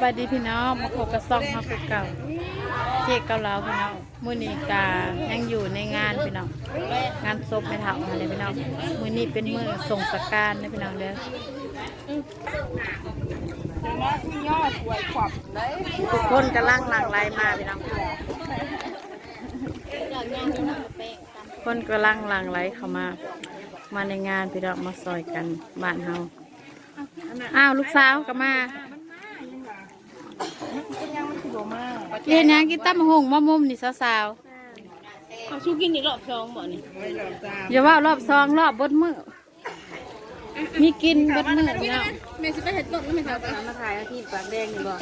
บายดีพี่น้องมาพบกับซองมาคือเก่าเจ๊เกาเหลาพี่น้องมื้อนี้กายังอยู่ในงานพี่น้องงานศพไม่เท่าอะไรพี่น้องมื้อนี้เป็นมื้อส่งสการนะพี่น้องเด้อทุกคนกำลังหลั่งไหลมาพี่น้องคนกำลังหลั่งไหลเข้ามา มาในงานพี่น้องมาซอยกันบ้านเฮาอ้าวลูกสาวก็มา เห็นยังกินตั้มหงมะมุมนี่สาวเอาชูกินอีกรอบสองบ่นี่ๆอย่าว่ารอบซองรอบบดมือมีกินบดมือพี่น้องแม่สิไปเห็ดต้นแล้วแม่จะเอามาถ่ายที่ปากแดงนี่บ่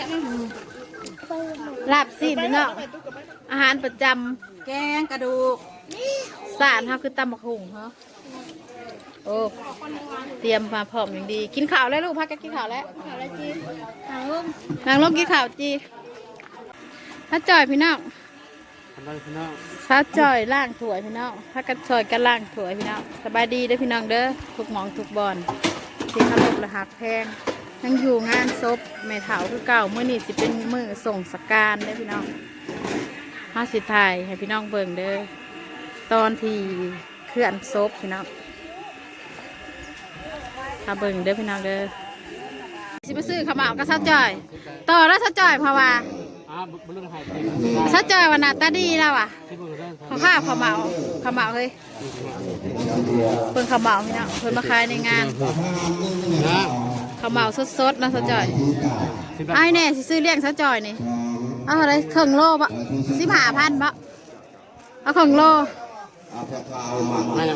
ลาบซีนพี่น้องอาหารประจำแกงกระดูกสารเฮาคือตำบักหุ่งเฮา โอ้เตรียมมาพร้อมอย่างดี กินข้าวแล้วลูกพักกันกินข้าวแล้วอะไรจีทางลมนางลงกินข้าวจีถ้าจ่อยพี่น้องทำไมพี่น้องถ้าจ่อยล่างถวยพี่น้องถ้ากันซอยกันล่างถวยพี่น้องสบายดีเด้อพี่น้องเด้อทุกหมองทุกบอนที่เคารพและหักแพงยังอยู่งานศพแม่เถาคือเก่ามื้อนี้สิเป็นมื้อส่งสการเด้อพี่น้องมาสิถ่ายให้พี่น้องเบิ่งเด้อตอนที่เคลื่อนศพพี่น้อง ถ้าเบิ่งเด้อพี่น้องเด้อสิไปซื้อขาวเหมากับซาจอย ต่อแล้วซาจอยเพราะว่าอ่าบุรุษหายไปซาจอยวันน้าตาดีแล้วอะที่บุรุษได้เขาข้าวขาวเหมาขาวเหมาเฮ้ยเพิ่นขาวเหมาพี่น้องเพิ่นมาขายในงานนะขาวเหมาสดๆนะซาจอยไอ้แน่สิซื้อเลี้ยงซาจอยนี่เอาอะไรเครึ่องโลปะสิบห้าพันปะเอาเครึ่องโลไม่แล้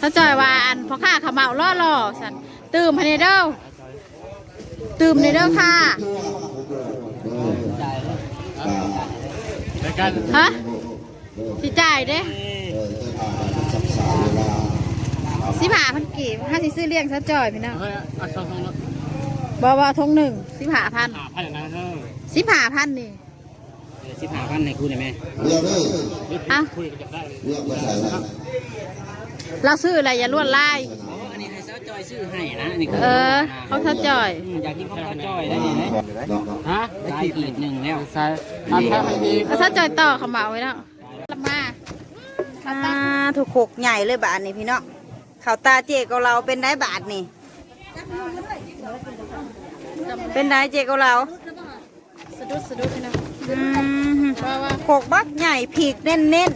วนะซาจ่อยว่าอันพอข้าขาวเหมาล่อๆสันตื่มให้ในเด้อตื่มในเด้อค่ะในการฮะสิจ่ายเด้สิบห้าพันกี่ห้าสิซื้อเลี้ยงซาจ่อยพี่น้องเฮ้ยเอาช่องช่องแล้วบอบอทงหนึ่งสิบห้าพันหาพันนะเฮ้ยสิบห้าพันนี่สิบห้าพันในกูได้ไหมอะคุยกันได้ เลยเราซื้ออะไรอย่าลวดลายอันนี้ให้เซาจอยซื้อให้นะอันนี้เออเขาถ้าจ่อยอยากกินข้าวจอยได้นี่นะฮะได้อีกหนึ่งแล้วใช่อันแค่ไม่ดีแล้วถ้าจ่อยต่อเขาเหมาไว้แล้วรับมาอ่าถูกโขกใหญ่เลยบาทนี่พี่น้องเขาวตาเจกบเราเป็นได้บาทนี่ เป็นได้เจกบเราสะดุดสะดุดพี่นะอืมว่าว่าโขกบักใหญ่ผีกเน้นเน้น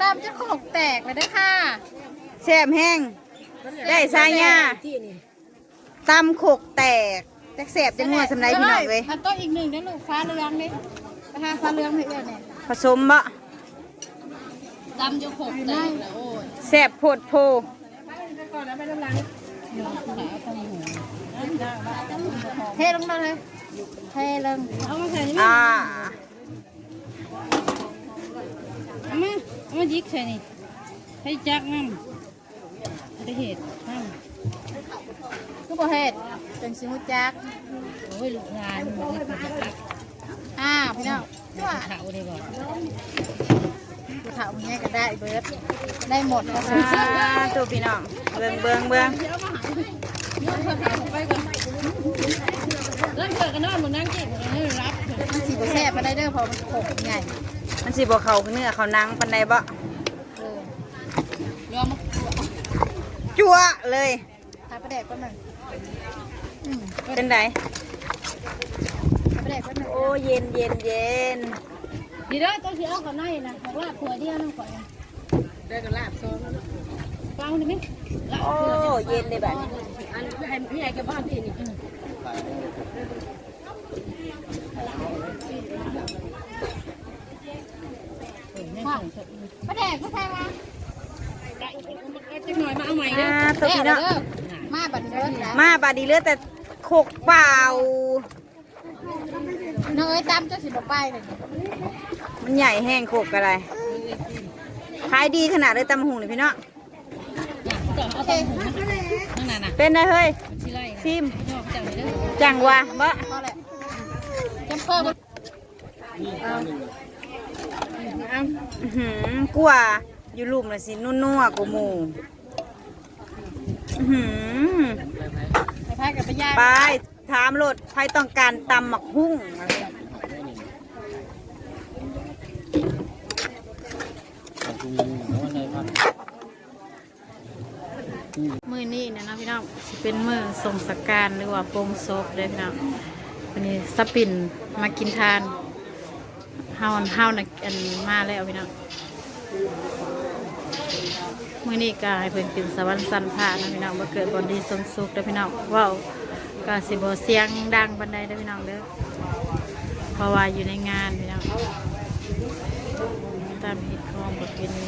ตามเจ้าของแตกเลยเด้อค่ะๆแซ่บแห้ง ได้สายยาตำโขกแตกแตกแสบจังหัวสำไรพี่น้องเลยอันโต๊ะอีกหนึ่งเด้อลูกฟ้าเรืองนี่ไปหาฟ้าเรืองให้เอื้อเนี่ยผสมบะดำเจ้าของแตกแล้วโอ้ยแซ่บโพดโพเทลงเลยเทลงเอามาใส่นี่อ่าเอา มาเอามายิกใส่นี่ให้จักน้ำจะเห็ดน้คือประเทศจังสิมุจักำโอ้ยลูกงานมันเห็ดมันจะตักอ้าวพี่น้องจ้าเขาได้บ่ผู้เฒ่าเนี้ยก็ได้เบิร์ดได้หมดนะอ่าตัวพี่น้องเบิ่งเบิ่งเบิ่งเริ่มเกิดกันนอนหมดนั่งกินมันไม่รับมันสีบแซ่บมาได้เด้อเพอมันโขกใหญ่ มันสิบ่เขาเนื้อเขาหนังปันใดบ่เออรอมาจั่วเลยทาประแดกก็หนึ่งอืมเป็นไดทาประแดกก็หนึ่งโอ้เย็นเย็นเย็นดีเด้อต้องสิเอาก่อนหน่อยนะบอกลาบผัวเดียวนั่งก่อนนะได้กันลาบซ้อนฟังได้ไหมลาบโอ้เย็นเลยแบบนี้อันให้พี่ใหญ่กับบ้านพี่นี่ ประแดกก็ใช่มาจักหน่อยมาเอาใหม่เด้อ่าอตัวแซ่พี่บน้องเด้อมาบัดเด้อนะมาบาดดีเหลือแต่โขกเปล่าน้องเอ้ยตามเจ้าสิบไปเลยมันใหญ่แห้งโขกอะไรขายดีขนาดเลยตำหุงเลยพี่น้องต่อเอาตามหูนั่นน่ะน่ะเป็นได้เฮ้ยชิไล่ซิมชอบจังเลยเด้อจังวะบ่พอแหละจำเพิ่ม อื้อหือกลัวอยู่ลุ่มเลยสินุ่วๆกูหมูอื้อหือไปพากับไปย่างไปถามรถใครต้องการตำหมักหุ้งมือนี้เนี่ยนะพี่น้องสิเป็นมือส่งสการหรือว่าโปรงศพเลยพี่น้องวันนี้สปินมากินทาน ฮาเฮานะอันมาแล้วพี่น้องเมื่อนี้ก็ให้เพิ่นกินสวรรค์สันพานะพี่น้องบ่เกิดบนดีสมสุขเด้พี่น้องว้าวก็สิบเสียงดังบันไดเด้พี่น้องเด้อเพราะว่าอยู่ในงานพี่น้องตามเหตุของประเพณี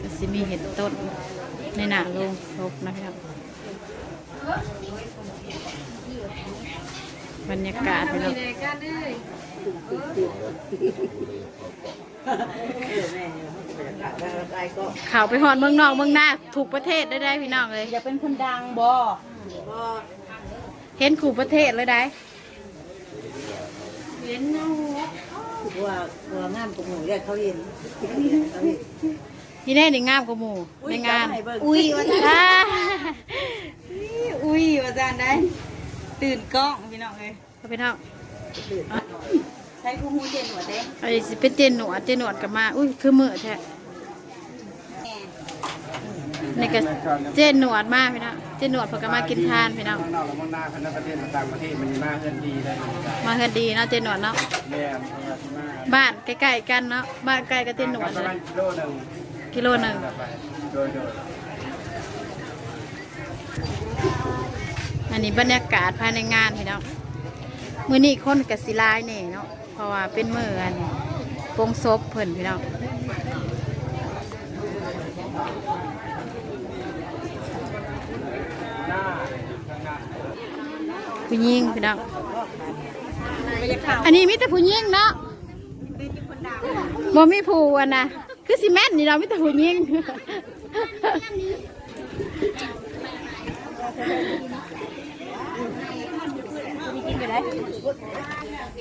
ก็สิมีเห็ดต้นในหน้าโรงศพนะพี่น้องบรรยากาศพี่น้อ ข่าวไปหอนเมืองนอกเมืองหน้าถูกประเทศได้ได้พี่น้องเลยอย่าเป็นคนดังบ่เห็นขู่ประเทศเลยได้ว่าว่างานกูหมูได้เขาเห็นนี่แน่ในงามกว่าหมูในงานอุ้ยว่าจะอ่าอุ้ยว่าจะได้ตื่นกล้องพี่น้องเลยพี่น้อง ใช้กูหูเจนหัวดเด้ไอ้สิเป็นเจนหนวดเจนหนวดกับมา อุ้ยคือมือแท้นี่ก็เจนหนวดมากพี่น้องเจนหนวดเพอกมากินทานพี่น้องข้างนอกแล้วมันหน้าคณะประเทศต่างประเทศมันมากเงินดีได้มาเฮือนดีเนาะเจนหนวดเนาะแม่บ้านใกล้ๆกันเนาะบ้านใกล้กับเจนหนวดเลยกิโลหนึ่งกิโลหนึ่งอันนี้บรรยากาศภายในงานพี่น้อง มื้อนี้คนกับสิลายแน่เนาะเพราะว่าเป็นมืออันโปงศพเพิ่นพี่น้องผู้หญิงพี่น้องอันนี้มีแต่ผู้หญิงเนาะบ่มีผู้อันนะคือสิแม่นนี่เรามีแต่ผู้หญิง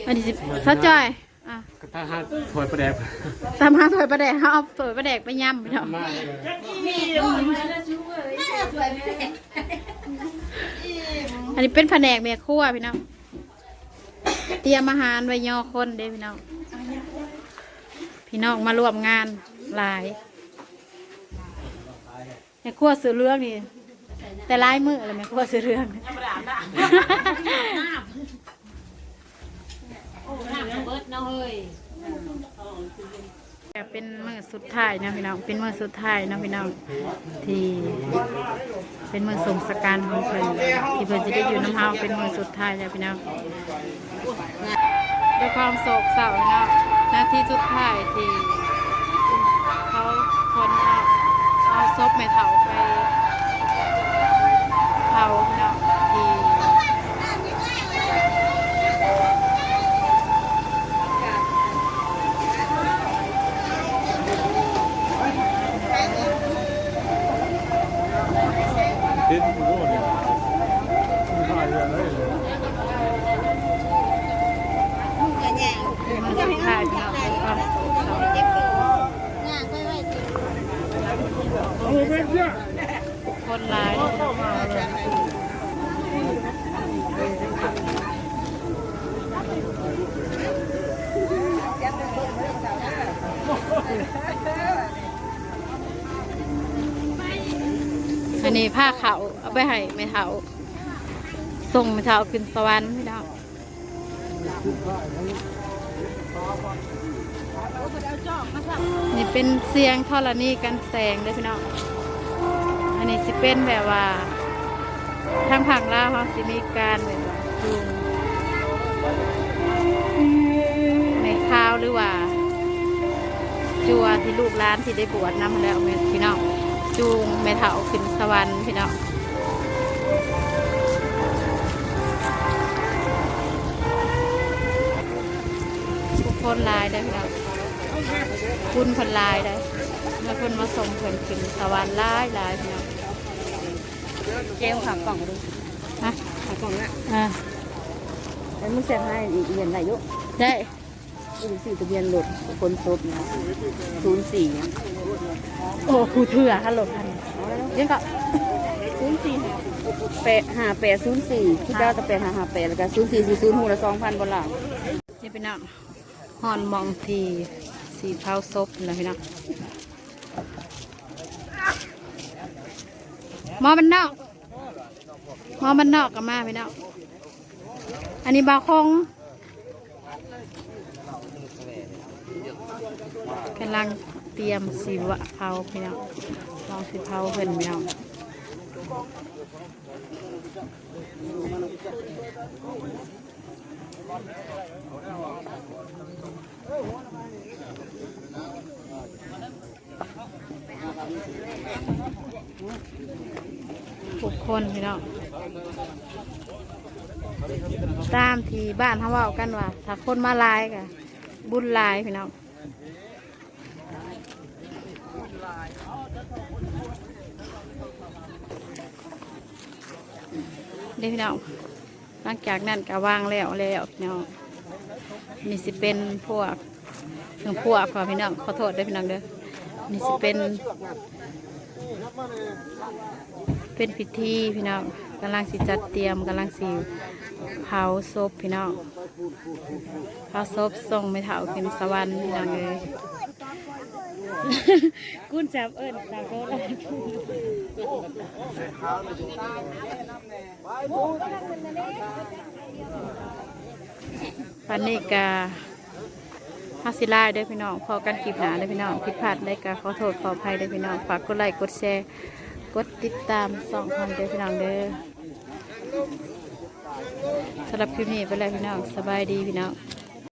อันนี้สิซะจอยอะถ้าหาถวยประแดบตามหาถวยประแดกเขาเอาถวยประแดกไปย่ำพี่น้องมากเลยอันนี้เป็นแผนกเมียครัวพี่น้องเตรียมอาหารไว้ยอคนเด้พี่น้องพี่น้องมาร่วมงานหลายเมียครัวซื้อเรื่องนี่แต่ลายมือเลยเมียครัวซื้อเรื่อง เป็นมือสุดท้ายนะพี่น้องเป็นมือสุดท้ายนะพี่น้องที่ เป็นมือส่งสการของเพิ่นที่เพิ่นจะได้อยู่น้ำเฮาเป็นมือสุดท้ายแล้วพี่น้องด้วยความโศกเศร้าน้องหน้าที่สุดท้ายที่เขาคนเอาเอาศพแม่เฒ่าไป เป็นโอ้เนี่ยถ่ายเลยเป็นมือสุดท้ายพี่น้องด้วยความโศกเศร้าคนร้าย อันนี้ผ้าเขาวเอาไปให้ไม่เท้าส่งไม่เท้าขึ้นสวรรค์ไม่ได้นี่เป็นเสียงธรณีกันแสงเด้พี่น้อง อันนี้สิเป็นแบบว่าทางผังลาวเขาสิมีการแบบว่าจูงในข้าวหรือว่า จัวที่ลูกร้านที่ได้บวชน้ำแล้วพี่น้อง จูงแม่เถาขึ้นสวรรค์พี่น้องทุกคนหลายได้อพี่น้องคุณคนหลายได้อแล้วคนมาส่งคนขึ้นสวรรค์หลายหลายพี่น้องเจมขากล่องดูฮะขากล่องน่ะอ่าแล้วมึงเสียให้อีกเรียนอะไรยุได้อีกสี่ทะเบียนรถคนซบนะศูนย์สี่ โอ้ครูเถื่อฮัลโหลพันยังก็ศูนย์สี่แปดห้าแปดศูนย์สี่ที่เก้าตะแปดห้าห้าแปดแล้วก็ศูนย์สี่สี่ศูนย์หูละสองพันบนหลังนี่เป็นน้ำฮอนมองทีสีเผาซบนะพี่น้องหมอบันนอกหมอบันนอกกับมาพี่น้องอันนี้บาคงกำลัง เตรียมสีวะเผาพี่น้องลองสีเผาเพิ่นพี่น้องทุกคนพี่น้องตามที่บ้านเขาว่ากันว่า ถ้าคนมาลายกะบุญลายพี่น้อง ด้พี่น้องหลังจากนั้นก็วางแล้วแล้วพี่น้องนี่สิเป็นพวกเครื่องพวกขอพี่น้องขอโทษด้วยพี่น้องเด้อนี่สิเป็น เป็นพิธีพี่น้องกำลังสิจัดเตรียมกำลังสิเผาศพพี่น้องเผาศพส่งไม่เถาขึ้นสวรรค์พี่น้องเลย กุ้นจับเอิญตาโกเลยปันนี้กาฮัสซิล่าด้อพี่น้องพอกันคลิปหนาด้อพี่น้องผิดพลาดได้กาขอโทษขออภัยด้อพี่น้องฝากกดไลค์กดแชร์กดติดตามสองพันเด้อพี่น้องเด้อสำหรับคลิปนี้ไปแล้วพี่น้องสบายดีพี่น้อง